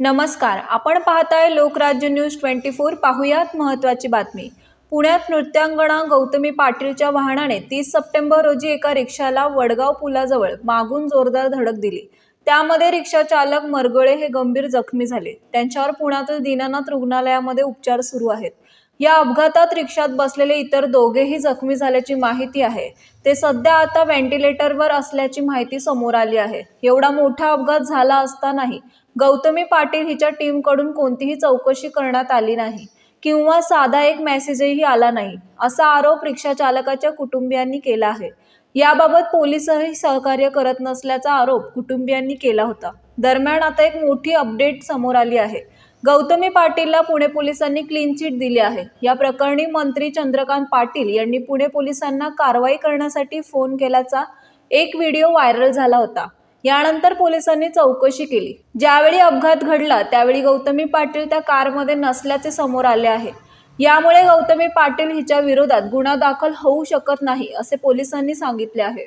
नमस्कार आपण पाहताय लोकराज्य न्यूज ट्वेंटी फोर पाहुयात महत्त्वाची बातमी. पुण्यात नृत्यांगणा गौतमी पाटीलच्या वाहनाने तीस सप्टेंबर रोजी एका रिक्षाला वडगाव पुलाजवळ मागून जोरदार धडक दिली. त्यामध्ये रिक्षा चालक मरगळे हे गंभीर जखमी झाले. त्यांच्यावर पुण्यातील दीनानाथ रुग्णालयामध्ये उपचार सुरू आहेत. या अपघातात रिक्षात बसलेले इतर दोघेही जखमी झाल्याची माहिती आहे. ते सध्या आता व्हेंटिलेटरवर असल्याची माहिती समोर आली आहे. एवढा मोठा अपघात झाला असतानाही गौतमी पाटील हिच्या टीमकडून कोणतीही चौकशी करण्यात आली नाही किंवा साधा एक मेसेजही आला नाही असा आरोप रिक्षा चालकाच्या कुटुंबियांनी केला आहे. याबाबत पोलिसही सहकार्य करत नसल्याचा आरोप कुटुंबियांनी केला होता. दरम्यान आता एक मोठी अपडेट समोर आली आहे. गौतमी पाटीलला पुणे पोलिसांनी क्लीन चिट दिली आहे. या प्रकरणी मंत्री चंद्रकांत पाटील यांनी पुणे पोलिसांना कारवाई करण्यासाठी फोन केल्याचा एक व्हिडिओ व्हायरल झाला होता. यानंतर पोलिसांनी चौकशी केली. ज्यावेळी अपघात घडला त्यावेळी गौतमी पाटील त्या कारमध्ये नसल्याचे समोर आले आहे. यामुळे गौतमी पाटील हिच्या विरोधात गुन्हा दाखल होऊ शकत नाही असे पोलिसांनी सांगितले आहे.